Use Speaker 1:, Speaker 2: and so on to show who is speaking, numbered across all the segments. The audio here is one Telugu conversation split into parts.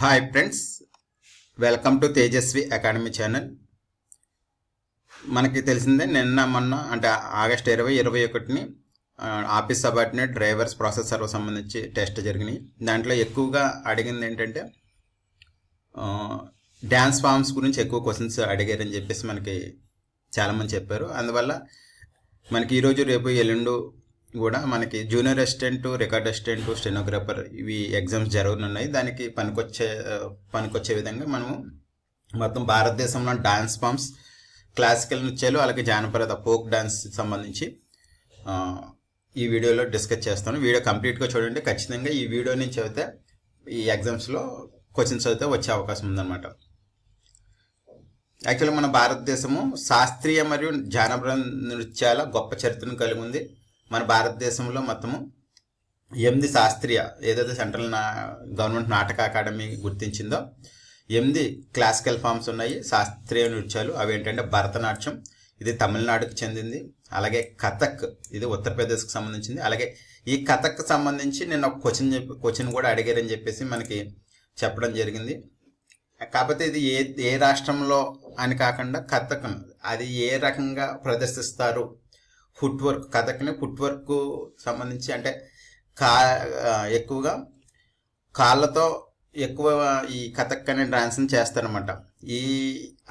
Speaker 1: Hi friends welcome to Tejasvi academy channel మనకి తెలిసిందే నిన్న మొన్న అంటే ఆగస్ట్ ఇరవై ఇరవై ఒకటిని office subordinate drivers process serve సంబంధించి టెస్ట్ జరిగినాయి. దాంట్లో ఎక్కువగా అడిగింది ఏంటంటే డ్యాన్స్ ఫామ్స్ గురించి ఎక్కువ క్వశ్చన్స్ అడిగారని చెప్పేసి మనకి చాలామంది చెప్పారు. అందువల్ల మనకి ఈరోజు రేపు ఎల్లుండు కూడా మనకి junior assistant record assistant stenographer ఇవి ఎగ్జామ్స్ జరగనున్నాయి. దానికి పనికొచ్చే పనికొచ్చే విధంగా మనము మొత్తం భారతదేశంలో డాన్స్ ఫామ్స్ క్లాసికల్ నృత్యాలు అలాగే జానపద ఫోక్ డాన్స్ సంబంధించి ఈ వీడియోలో డిస్కస్ చేస్తాను. వీడియో కంప్లీట్గా చూడండి. ఖచ్చితంగా ఈ వీడియో నుంచి అయితే ఈ ఎగ్జామ్స్లో క్వశ్చన్స్ అయితే వచ్చే అవకాశం ఉందన్నమాట. యాక్చువల్గా మన భారతదేశము శాస్త్రీయ మరియు జానపద నృత్యాల గొప్ప చరిత్రను కలిగి ఉంది. మన భారతదేశంలో మొత్తము ఎనిమిది శాస్త్రీయ ఏదైతే సెంట్రల్ నా గవర్నమెంట్ నాటక అకాడమీ గుర్తించిందో ఎనిమిది క్లాసికల్ ఫామ్స్ ఉన్నాయి శాస్త్రీయ నృత్యాలు. అవి ఏంటంటే భరతనాట్యం ఇది తమిళనాడుకు చెందింది అలాగే కథక్ ఇది ఉత్తరప్రదేశ్కి సంబంధించింది. అలాగే ఈ కథక్ సంబంధించి నేను ఒక క్వశ్చన్ చెప్పి క్వశ్చన్ కూడా అడిగారని చెప్పేసి మనకి చెప్పడం జరిగింది. కాకపోతే ఇది ఏ ఏ రాష్ట్రంలో అని కాకుండా కథక్ అది ఏ రకంగా ప్రదర్శిస్తారు ఫుట్ వర్క్ కథక్ని ఫుట్ వర్క్ సంబంధించి అంటే కా ఎక్కువగా కాళ్ళతో ఎక్కువ ఈ కథక్ అనే డాన్స్ని చేస్తారనమాట ఈ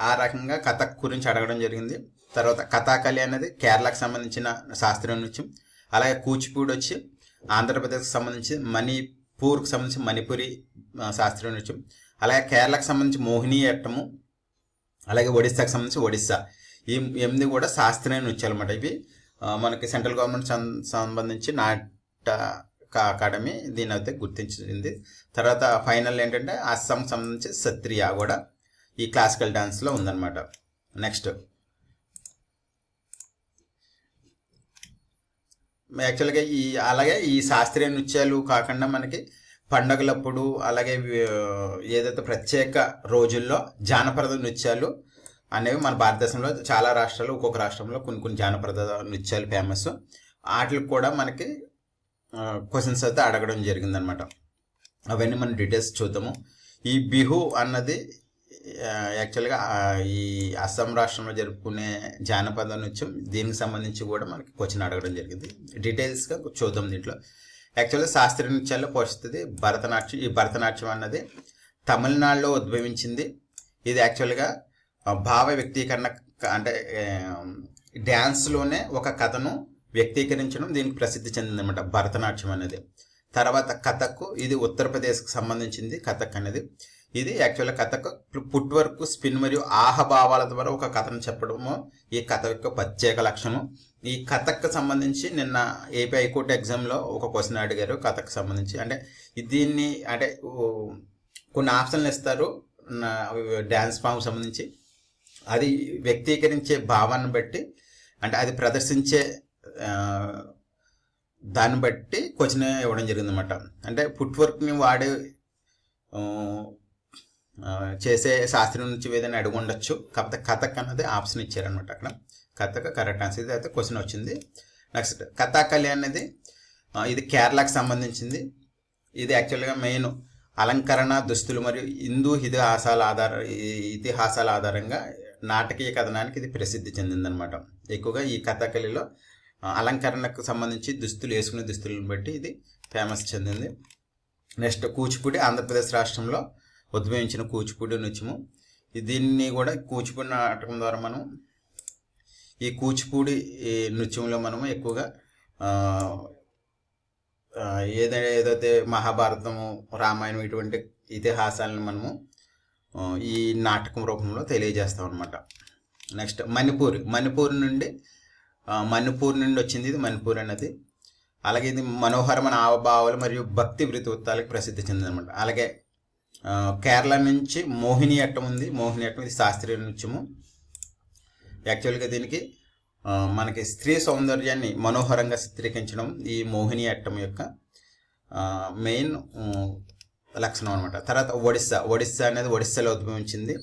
Speaker 1: ఆ రకంగా కథక్ గురించి అడగడం జరిగింది. తర్వాత కథాకళి అనేది కేరళకు సంబంధించిన శాస్త్రీయ నృత్యం. అలాగే కూచిపూడి వచ్చి ఆంధ్రప్రదేశ్కి సంబంధించి మణిపూర్కి సంబంధించి మణిపురి శాస్త్రీయ నృత్యం. అలాగే కేరళకు సంబంధించి మోహిని అట్టము అలాగే ఒడిస్సాకు సంబంధించి ఒడిస్సా. ఈ ఎనిమిది కూడా శాస్త్రీయ నృత్యాలు అనమాట ఇవి మనకి సెంట్రల్ గవర్నమెంట్ సం- సంబంధించి నాట అకాడమీ దీని అయితే గుర్తించింది. తర్వాత ఫైనల్ ఏంటంటే అస్సాం సంబంధించి సత్రియా కూడా ఈ క్లాసికల్ డాన్స్లో ఉందన్నమాట. నెక్స్ట్. యాక్చువల్గా ఈ అలాగే ఈ శాస్త్రీయ నృత్యాలు కాకుండా మనకి పండగలప్పుడు అలాగే ఏదైతే ప్రత్యేక రోజుల్లో జానపద నృత్యాలు అనేవి మన భారతదేశంలో చాలా రాష్ట్రాలు ఒక్కొక్క రాష్ట్రంలో కొన్ని కొన్ని జానపద నృత్యాలు ఫేమస్ వాటికి కూడా మనకి క్వశ్చన్స్ అయితే అడగడం జరిగిందనమాట అవన్నీ మనం డీటెయిల్స్ చూద్దాము. ఈ బిహు అన్నది యాక్చువల్గా ఈ అస్సాం రాష్ట్రంలో జరుపుకునే జానపద నృత్యం దీనికి సంబంధించి కూడా మనకి క్వశ్చన్ అడగడం జరిగింది. డీటెయిల్స్గా చూద్దాం దీంట్లో. యాక్చువల్గా శాస్త్రీయ నృత్యాల్లో పోషిస్తుంది భరతనాట్యం. ఈ భరతనాట్యం అన్నది తమిళనాడులో ఉద్భవించింది. ఇది యాక్చువల్గా భావ వ్యక్తీకరణ అంటే డ్యాన్స్లోనే ఒక కథను వ్యక్తీకరించడం దీనికి ప్రసిద్ధి చెందిందన్నమాట భరతనాట్యం అనేది. తర్వాత కథక్ ఇది ఉత్తరప్రదేశ్కి సంబంధించింది కథక్ అనేది. ఇది యాక్చువల్గా కథక్ పుట్ వర్క్ స్పిన్ మరియు ఆహభావాల ద్వారా ఒక కథను చెప్పడము ఈ కథ యొక్క ప్రత్యేక లక్షణం. ఈ కథకు సంబంధించి నిన్న ఏపీ హైకోర్టు ఎగ్జామ్లో ఒక క్వశ్చన్ అడిగారు కథకు సంబంధించి. అంటే దీన్ని అంటే కొన్ని ఆప్షన్లు ఇస్తారు డ్యాన్స్ ఫామ్ సంబంధించి. అది వ్యక్తీకరించే భావాన్ని బట్టి అంటే అది ప్రదర్శించే దాన్ని బట్టి క్వశ్చన్ ఇవ్వడం జరిగిందన్నమాట. అంటే ఫుట్ వర్క్ని వాడే చేసే శాస్త్రం నుంచి ఏదైనా అడుగు ఉండొచ్చు. కాకపోతే కథక్ అన్నది ఆప్షన్ ఇచ్చారనమాట అక్కడ. Kathak correct answer. ఇది అయితే క్వశ్చన్ వచ్చింది. నెక్స్ట్ కథాకళి అనేది ఇది కేరళకు సంబంధించింది. ఇది యాక్చువల్గా మెయిన్ అలంకరణ దుస్తులు మరియు హిందూ ఇతిహాసాల ఆధార ఈ- ఇతిహాసాల ఆధారంగా నాటకీయ కథనానికి ఇది ప్రసిద్ధి చెందిందనమాట. ఎక్కువగా ఈ కథాకళిలో అలంకరణకు సంబంధించి దుస్తులు వేసుకునే దుస్తులను బట్టి ఇది ఫేమస్ చెందింది. నెక్స్ట్ కూచిపూడి ఆంధ్రప్రదేశ్ రాష్ట్రంలో ఉద్భవించిన కూచిపూడి నృత్యము. దీన్ని కూడా కూచిపూడి నాటకం ద్వారా మనం ఈ కూచిపూడి నృత్యంలో మనము ఎక్కువగా ఏదైనా ఏదైతే ఏదైతే మహాభారతము రామాయణం ఇటువంటి ఇతిహాసాలను మనము ఈ నాటకం రూపంలో తెలియజేస్తాం అనమాట నెక్స్ట్ మణిపూర్. మణిపూర్ నుండి మణిపూర్ నుండి వచ్చింది ఇది మణిపూర్ అనేది అలాగే ఇది మనోహరమైన ఆవభావాలు మరియు భక్తి వృత్తాలకు ప్రసిద్ధి చెందిందనమాట అలాగే కేరళ నుంచి మోహిని అట్టం ఉంది. మోహిని అట్టం ఇది శాస్త్రీయ నృత్యము. యాక్చువల్గా దీనికి మనకి స్త్రీ సౌందర్యాన్ని మనోహరంగా చిత్రీకరించడం ఈ మోహిని అట్టం యొక్క మెయిన్ లక్షణం అనమాట తర్వాత ఒడిస్సా. ఒడిస్సా అనేది ఒడిస్సాలో ఉద్భవించింది.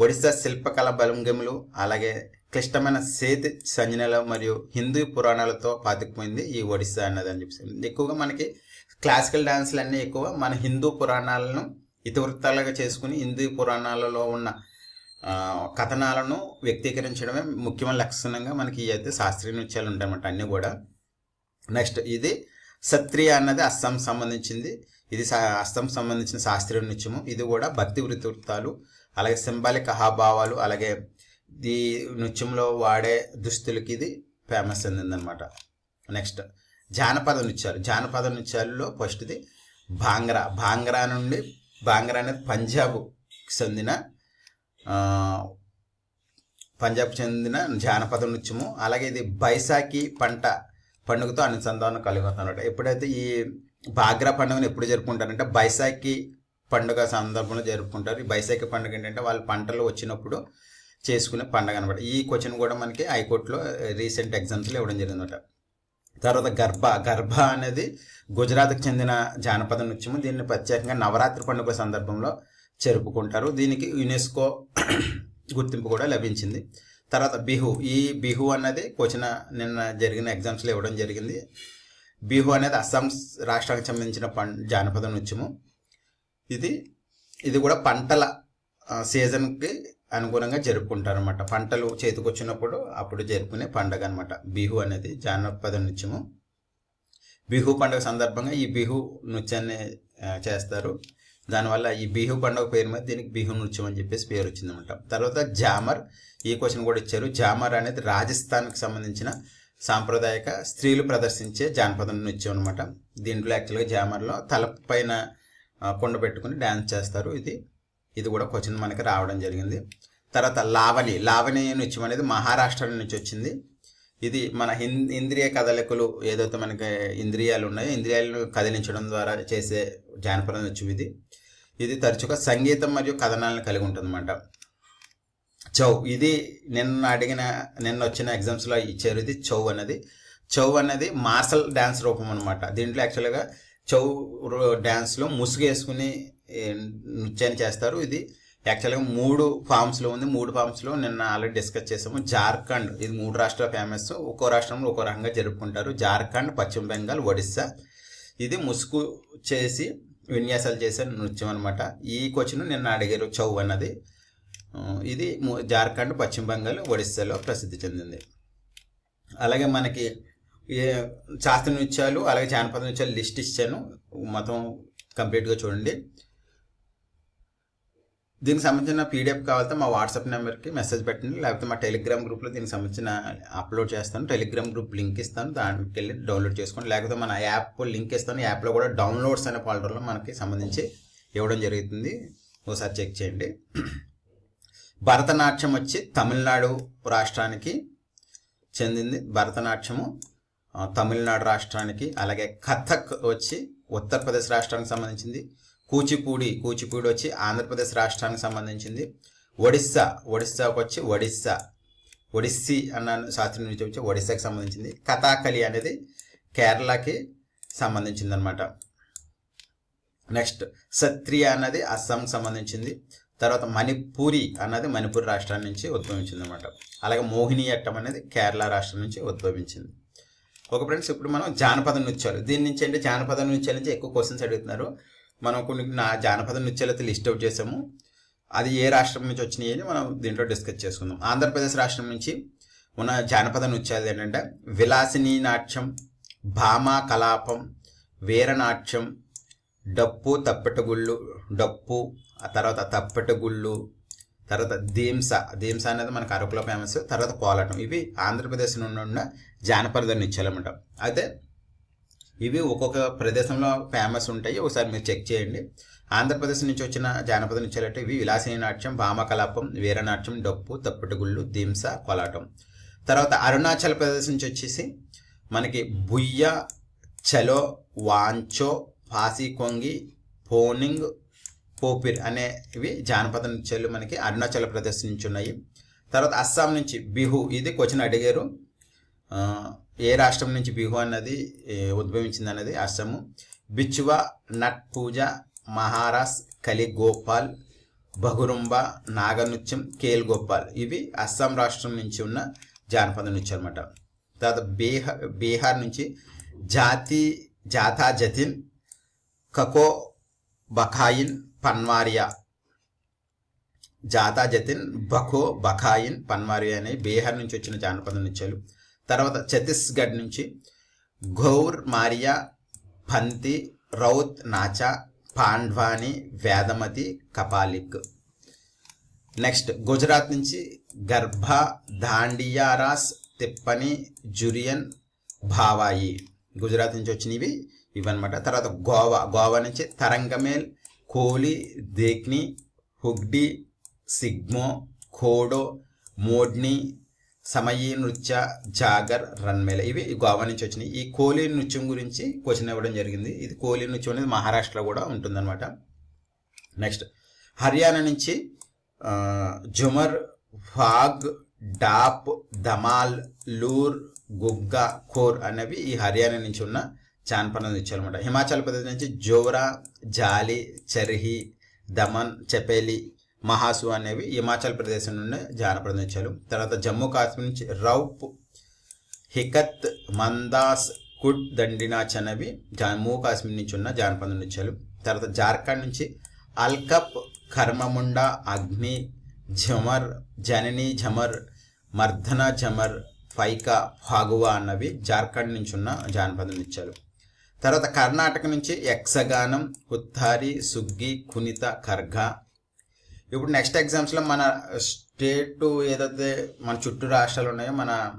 Speaker 1: ఒడిస్సా శిల్పకళ బలంగములు అలాగే క్లిష్టమైన సేతి సంజనలు మరియు హిందూ పురాణాలతో పాతుకుపోయింది ఈ ఒడిస్సా అన్నది అని చెప్పి ఎక్కువగా మనకి క్లాసికల్ డాన్స్లు అన్నీ ఎక్కువ మన హిందూ పురాణాలను ఇతివృత్తాలుగా చేసుకుని హిందూ పురాణాలలో ఉన్న కథనాలను వ్యక్తీకరించడమే ముఖ్యమైన లక్షణంగా మనకి ఈ అయితే శాస్త్రీయ నృత్యాలు ఉంటాయన్నమాట అన్నీ కూడా. నెక్స్ట్ ఇది సత్రియ అన్నది అస్సాం సంబంధించింది. ఇది సా- సంబంధించిన శాస్త్రీయ నృత్యము. ఇది కూడా భక్తి వృత్తివృత్తాలు అలాగే సింబాలిక్ అహాభావాలు అలాగే ఈ నృత్యంలో వాడే దుస్తులకి ఇది ఫేమస్ అయిందనమాట నెక్స్ట్ జానపద నృత్యాలు. జానపద నృత్యాలలో ఫస్ట్ది భాంగ్రా. భాంగ్రా నుండి భాంగ్రా అనేది పంజాబ్కి చెందిన పంజాబ్ చెందిన జానపద నృత్యము. అలాగే ఇది బైసాఖి పంట పండుగతో అనుసంధానం కలిగి అన్నమాట ఎప్పుడైతే ఈ బాగ్రా పండుగను ఎప్పుడు జరుపుకుంటారంటే బైసాఖి పండుగ సందర్భంలో జరుపుకుంటారు. ఈ బైసాఖి పండుగ ఏంటంటే వాళ్ళ పంటలు వచ్చినప్పుడు చేసుకునే పండుగ అనమాట ఈ క్వశ్చన్ కూడా మనకి హైకోర్టులో రీసెంట్ ఎగ్జామ్స్లో ఇవ్వడం జరిగిందన్నమాట తర్వాత గర్భ గర్భ అనేది గుజరాత్కి చెందిన జానపద నృత్యము. దీన్ని ప్రత్యేకంగా నవరాత్రి పండుగ సందర్భంలో జరుపుకుంటారు. దీనికి యునెస్కో గుర్తింపు కూడా లభించింది. తర్వాత బిహు ఈ బిహు అన్నది క్వశ్చన్ నిన్న జరిగిన ఎగ్జామ్స్లో ఇవ్వడం జరిగింది. బిహు అనేది అస్సాం రాష్ట్రానికి సంబంధించిన పం జానపద నృత్యము. ఇది ఇది కూడా పంటల సీజన్కి అనుగుణంగా జరుపుకుంటారు అనమాట పంటలు చేతికొచ్చినప్పుడు అప్పుడు జరుపుకునే పండగ అనమాట బిహు అనేది జానపద నృత్యము. బిహు పండుగ సందర్భంగా ఈ బిహు నృత్యాన్ని చేస్తారు. దానివల్ల ఈ బిహు పండుగ పేరు మీద దీనికి బిహు నృత్యం అని చెప్పేసి పేరు వచ్చిందనమాట తర్వాత జామర్ ఈ క్వశ్చన్ కూడా ఇచ్చారు. జామర్ అనేది రాజస్థాన్కి సంబంధించిన సాంప్రదాయక స్త్రీలు ప్రదర్శించే జానపద నృత్యం అనమాట దీంట్లో యాక్చువల్గా జామర్లో తలపైన పైన కొండ పెట్టుకుని డ్యాన్స్ చేస్తారు. ఇది ఇది కూడా క్వశ్చన్ మనకి రావడం జరిగింది. తర్వాత లావణి లావణి నృత్యం అనేది మహారాష్ట్ర నుంచి వచ్చింది. ఇది మన హిం ఇంద్రియ కదలికలు ఏదైతే మనకి ఇంద్రియాలు ఉన్నాయో ఇంద్రియాలను కదిలించడం ద్వారా చేసే జానపద నృత్యం ఇది. ఇది తరచుగా సంగీతం మరియు కథనాలను కలిగి ఉంటుందన్నమాట. చౌ ఇది నిన్న అడిగిన నిన్న వచ్చిన ఎగ్జామ్స్లో ఇచ్చారు ఇది చౌ అనేది చౌ అనేది మార్షల్ డ్యాన్స్ రూపం అనమాట దీంట్లో యాక్చువల్గా చౌ డ్యాన్స్లో ముసుగు వేసుకుని నృత్యాన్ని చేస్తారు. ఇది యాక్చువల్గా మూడు ఫామ్స్లో ఉంది. మూడు ఫామ్స్లో నిన్న ఆల్రెడీ డిస్కస్ చేసాము. జార్ఖండ్ ఇది మూడు రాష్ట్రాల ఫేమస్ ఒక్కో రాష్ట్రంలో ఒక్కో రకంగా జరుపుకుంటారు. జార్ఖండ్ పశ్చిమ బెంగాల్ ఒడిస్సా. ఇది ముసుగు చేసి విన్యాసాలు చేసే నృత్యం అనమాట ఈ క్వశ్చన్ నిన్న అడిగారు చౌ అన్నది. ఇది జార్ఖండ్ పశ్చిమ బెంగాల్ ఒడిస్సాలో ప్రసిద్ధి చెందింది. అలాగే మనకి ఏ శాస్త్ర నృత్యాలు అలాగే జానపద నృత్యాలు లిస్ట్ ఇచ్చాను. మొత్తం కంప్లీట్గా చూడండి. దీనికి సంబంధించిన పీడిఎఫ్ కావాలంటే మా వాట్సాప్ నెంబర్కి మెసేజ్ పెట్టండి. లేకపోతే మా టెలిగ్రామ్ గ్రూప్లో దీనికి సంబంధించిన అప్లోడ్ చేస్తాను. టెలిగ్రామ్ గ్రూప్ లింక్ ఇస్తాను. దానికి వెళ్ళి డౌన్లోడ్ చేసుకోండి. లేకపోతే మన యాప్ లింక్ ఇస్తాను. యాప్లో కూడా డౌన్లోడ్స్ అనే ఫోల్డర్లో మనకి సంబంధించి ఇవ్వడం జరుగుతుంది. ఒకసారి చెక్ చేయండి. భరతనాట్యం వచ్చి తమిళనాడు రాష్ట్రానికి చెందింది. భరతనాట్యము తమిళనాడు రాష్ట్రానికి అలాగే కథక్ వచ్చి ఉత్తరప్రదేశ్ రాష్ట్రానికి సంబంధించింది. కూచిపూడి కూచిపూడి వచ్చి ఆంధ్రప్రదేశ్ రాష్ట్రానికి సంబంధించింది. ఒడిస్సా ఒడిస్సాకు వచ్చి ఒడిస్సా. ఒడిస్సీ అన్న శాస్త్రీయ నుంచి వచ్చి ఒడిస్సాకి సంబంధించింది. కథాకలి అనేది కేరళకి సంబంధించింది అనమాట నెక్స్ట్ సత్రియ అన్నది అస్సాంకి సంబంధించింది. తర్వాత మణిపూరి అన్నది మణిపూర్ రాష్ట్రం నుంచి ఉద్భవించింది అనమాట అలాగే మోహినియట్టం అనేది కేరళ రాష్ట్రం నుంచి ఉద్భవించింది. ఒక ఫ్రెండ్స్ ఇప్పుడు మనం జానపద నృత్యాలు దీని నుంచి అంటే జానపద నృత్యాల నుంచి ఎక్కువ క్వశ్చన్స్ అడుగుతున్నారు. మనం కొన్ని నా జానపద నృత్యాలు అయితే లిస్ట్ అవుట్ చేసాము. అది ఏ రాష్ట్రం నుంచి వచ్చినాయి అని మనం దీంట్లో డిస్కస్ చేసుకుందాం. ఆంధ్రప్రదేశ్ రాష్ట్రం నుంచి ఉన్న జానపద నృత్యాలు ఏంటంటే విలాసిని నాట్యం భామ కలాపం వీరనాట్యం డప్పు తప్పెటగుళ్ళు డప్పు ఆ తర్వాత తప్పెటగుళ్ళు తర్వాత దీంస దీంస అనేది మనకు అరకులో ఫేమస్ తర్వాత కోలాటం. ఇవి ఆంధ్రప్రదేశ్ నుండి ఉన్న జానపద నృత్యాలు అనమాట అయితే ఇవి ఒక్కొక్క ప్రదేశంలో ఫేమస్ ఉంటాయి. ఒకసారి మీరు చెక్ చేయండి. ఆంధ్రప్రదేశ్ నుంచి వచ్చిన జానపద నృత్యాలు అంటే ఇవి విలాసిని నాట్యం భామకలాపం వీరనాట్యం డప్పు తప్పెటగుళ్ళు దీంస కోలాటం. తర్వాత అరుణాచల్ ప్రదేశ్ నుంచి వచ్చేసి మనకి బుయ్య చలో వాంచో పాసి కొంగి పోనింగ్ పోపిర్ అనేవి జానపద నృత్యాలు మనకి అరుణాచల్ ప్రదేశ్ నుంచి ఉన్నాయి. తర్వాత అస్సాం నుంచి బిహు ఇది క్వశ్చన్ అడిగారు. ఏ రాష్ట్రం నుంచి బిహు అన్నది ఉద్భవించింది అన్నది అస్సాము. బిచ్చువా నట్ పూజ మహారాస్ కలి గోపాల్ బగురుంబ నాగనృత్యం కేల్ గోపాల్. ఇవి అస్సాం రాష్ట్రం నుంచి ఉన్న జానపద నృత్యం అనమాట తర్వాత బీహార్ బీహార్ నుంచి జాతి జాతా జతిన్ కకో బఖాయిన్ పన్వారియా జాతా జతిన్ బఖో బఖాయిన్ పన్వారియా అనే బీహార్ నుంచి వచ్చిన జానపద నృత్యాలు తర్వాత ఛత్తీస్గఢ్ నుంచి ఘౌర్ మారియా పంతి రౌత్ నాచా పాండ్వాని వేదమతి కపాలిక్ నెక్స్ట్ గుజరాత్ నుంచి గర్భ దాండియారాస్ తిప్పని జురియన్ భావాయి గుజరాత్ నుంచి వచ్చినవి ఇవన్నమాట. తర్వాత గోవా గోవా నుంచి తరంగమేల్ కోలి దేక్ని హుగ్డి సిగ్మో ఖోడో మోడ్ని సమయీ నృత్య జాగర్ రన్మేల ఇవి గోవా నుంచి వచ్చినాయి. ఈ కోలి నృత్యం గురించి క్వశ్చన్ ఇవ్వడం జరిగింది. ఇది కోలి నృత్యం అనేది మహారాష్ట్రలో కూడా ఉంటుందన్నమాట. నెక్స్ట్ హర్యానా నుంచి జుమర్ ఫాగ్ డాప్ దమాల్ లూర్ గుగ్గా ఖోర్ అనేవి ఈ హర్యానా నుంచి ఉన్న జానపద నృత్యాలు అనమాట హిమాచల్ ప్రదేశ్ నుంచి జోరా జాలి చర్హి దమన్ చపేలి మహాసు అనేవి హిమాచల్ ప్రదేశ్ నుండి జానపద నృత్యాలు తర్వాత జమ్మూ కాశ్మీర్ నుంచి రౌప్ హికత్ మందాస్ కుడ్ దండినాచ్ అనేవి జమ్మూ కాశ్మీర్ నుంచి ఉన్న జానపద నృత్యాలు తర్వాత జార్ఖండ్ నుంచి అల్కప్ కర్మముండ అగ్ని ఝమర్ జనని ఝమర్ మర్దన ఝమర్ ఫైకా ఫాగువా అన్నవి జార్ఖండ్ నుంచి ఉన్న జానపద నృత్యాలు తర్వాత కర్ణాటక నుంచి యక్షగానం హుత్తారి సుగ్గి కునిత కర్ఘ ఇప్పుడు నెక్స్ట్ ఎగ్జామ్స్లో మన స్టేట్ ఏదైతే మన చుట్టూ రాష్ట్రాలు ఉన్నాయో మన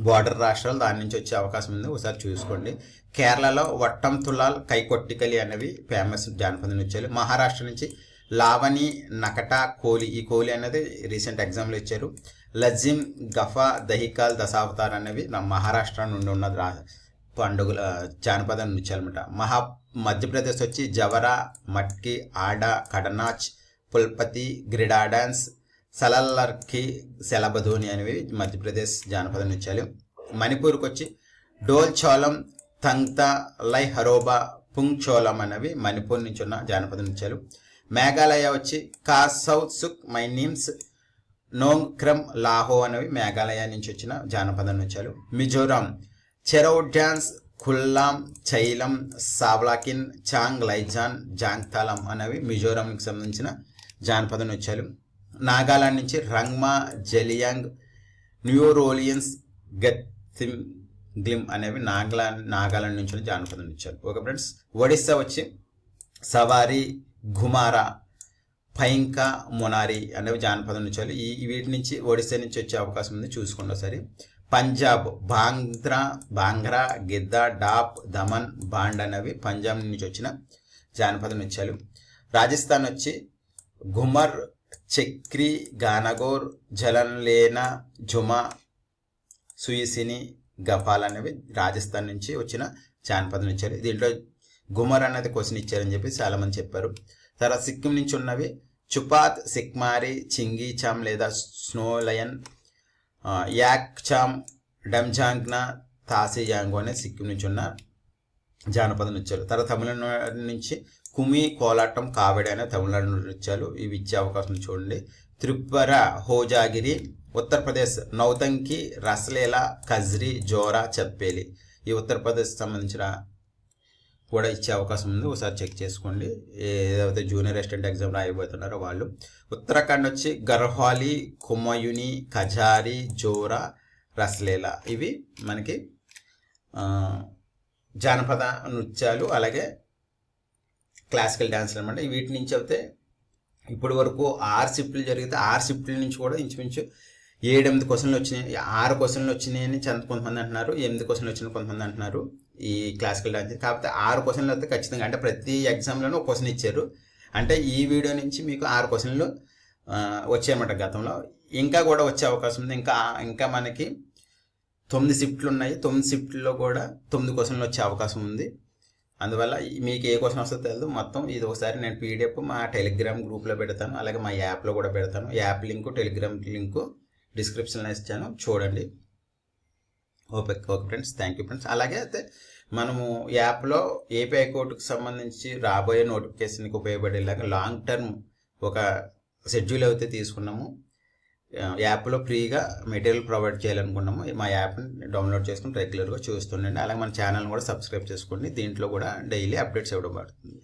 Speaker 1: బార్డర్ రాష్ట్రాలు దాని నుంచి వచ్చే అవకాశం ఉంది. ఒకసారి చూసుకోండి. కేరళలో వట్టం తులాల్ కైకొట్టికలి అనేవి ఫేమస్ జానపద నృత్యాలు. మహారాష్ట్ర నుంచి లావణి నకట కోలి. ఈ కోలి అనేది రీసెంట్ ఎగ్జామ్లో ఇచ్చారు. లజిమ్ గఫా దహికాల్ దశావతార్ అనేవి నా మహారాష్ట్ర నుండి ఉన్న రా పండుగల జానపద నృత్యాలు అనమాట మహా మధ్యప్రదేశ్ వచ్చి జవరా మట్కి ఆడ కడనాచ్ పుల్పతి గ్రిడా డాన్స్ సలల్లర్కి సెలబధోని అనేవి మధ్యప్రదేశ్ జానపద నృత్యాలు. మణిపూర్కి వచ్చి డోల్ చోలం తంగ్తా లై హరోబా పుంగ్ చోలం అనేవి మణిపూర్ నుంచి ఉన్న జానపద నృత్యాలు. మేఘాలయ వచ్చి కాసౌ సుక్ మై నీమ్స్ నోంగ్ క్రమ్ లాహో అనేవి మేఘాలయ నుంచి వచ్చిన జానపద నృత్యాలు. Mizoram Cheraw dance Khuallam Chailam Sawlakin Chawnglaizawn Zangtalam అనేవి మిజోరాంకి సంబంధించిన జానపద నృత్యాలు. నాగాలాండ్ నుంచి రంగ్మా జలియాంగ్ న్యూరోలియన్స్ గత్తిమ్ గ్లిమ్ అనేవి నాగాలాండ్ నాగాలాండ్ నుంచి జానపద నృత్యాలు. ఓకే ఫ్రెండ్స్ ఒడిస్సా వచ్చి సవారీ ఘుమారా పైంకా మొనారి అనేవి జానపద నృత్యాలు. ఈ ఈ వీటి నుంచి ఒడిస్సా నుంచి వచ్చే అవకాశం ఉంది. చూసుకోండి ఒకసారి. పంజాబ్ బాంగ్రా బాంగ్రా గిద్దా డాప్ దమన్ బాండ్ అనేవి పంజాబ్ నుంచి వచ్చిన జానపద నృత్యాలు. రాజస్థాన్ వచ్చి ఘుమర్ చక్రి గానగోర్ జలన్లేన జుమా సుయిసిని గపాల్ అనేవి రాజస్థాన్ నుంచి వచ్చిన జానపద నృత్యాలు. దీంట్లో గుమర్ అనేది క్వశ్చన్ ఇచ్చారని చెప్పి చాలామంది చెప్పారు. తర్వాత సిక్కిం నుంచి ఉన్నవి చుపాత్ సిక్మారి చింగి చామ్ లేదా స్నోలయన్ యాక్చామ్ డమ్జాంగ్న చామ్ డమ్జాంగ్నా అనే సిక్కిం నుంచి ఉన్న జానపద నృత్యాలు. తర్వాత తమిళనాడు నుంచి కుమి కోలాటం కావడి అనే తమిళనాడు నృత్యాలు ఇవి ఇచ్చే అవకాశం చూడండి. త్రిపుర హోజాగిరి ఉత్తరప్రదేశ్ నౌతంకి రసలేల కజ్రి జోరా చప్పేలి. ఈ ఉత్తరప్రదేశ్ సంబంధించిన కూడా ఇచ్చే అవకాశం ఉంది. ఒకసారి చెక్ చేసుకోండి. ఏదైతే జూనియర్ అసిస్టెంట్ ఎగ్జామ్ రాయబోతున్నారో వాళ్ళు. ఉత్తరాఖండ్ వచ్చి గర్హాలి కుమయుని కజారి జోరా రస్లేలా. ఇవి మనకి జానపద నృత్యాలు అలాగే క్లాసికల్ డ్యాన్స్లు అనమాట వీటి నుంచి అయితే ఇప్పటి వరకు ఆరు షిఫ్ట్లు జరిగితే ఆరు షిఫ్ట్ల నుంచి కూడా ఇంచుమించు ఏడెనిమిది క్వశ్చన్లు వచ్చినాయి. ఆరు క్వశ్చన్లు వచ్చినాయని కొంతమంది అంటున్నారు. ఎనిమిది క్వశ్చన్లు వచ్చిన కొంతమంది అంటున్నారు. ఈ క్లాసికల్ డాన్స్ కాకపోతే ఆరు క్వశ్చన్లు అయితే ఖచ్చితంగా అంటే ప్రతి ఎగ్జామ్లోనూ ఒక క్వశ్చన్ ఇచ్చారు. అంటే ఈ వీడియో నుంచి మీకు ఆరు క్వశ్చన్లు వచ్చాయన్నమాట గతంలో. ఇంకా కూడా వచ్చే అవకాశం ఉంది. ఇంకా ఇంకా మనకి తొమ్మిది షిఫ్ట్లు ఉన్నాయి. తొమ్మిది షిఫ్ట్లో కూడా తొమ్మిది క్వశ్చన్లు వచ్చే అవకాశం ఉంది. అందువల్ల మీకు ఏ క్వశ్చన్ వస్తుందో తెలియదు మొత్తం ఇది ఒకసారి నేను పీడిఎఫ్ మా టెలిగ్రామ్ గ్రూప్లో పెడతాను. అలాగే మా యాప్లో కూడా పెడతాను. యాప్ లింకు టెలిగ్రామ్ లింకు డిస్క్రిప్షన్లో ఇచ్చాను. చూడండి. Okay okay friends. Thank you friends. అలాగే అయితే మనము యాప్లో ఏపీఐ కోర్టుకు సంబంధించి రాబోయే నోటిఫికేషన్కి ఉపయోగపడేలాగా లాంగ్ టర్మ్ ఒక షెడ్యూల్ అయితే తీసుకున్నాము. యాప్లో ఫ్రీగా మెటీరియల్ ప్రొవైడ్ చేయాలనుకున్నాము. మా యాప్ని డౌన్లోడ్ చేసుకుని రెగ్యులర్గా చూస్తుండండి. అలాగే మన ఛానల్ని కూడా సబ్స్క్రైబ్ చేసుకోండి. దీంట్లో కూడా డైలీ అప్డేట్స్ ఇవ్వడం పడుతుంది